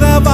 that I've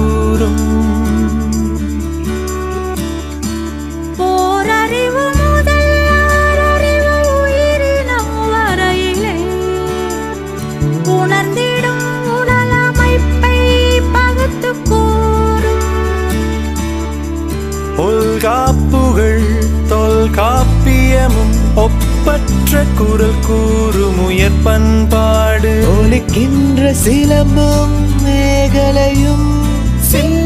குரல் கூறும் உயர் பண்பாடு. ஒலிக்கின்ற சிலம்பும் மேகலையும். செல்ல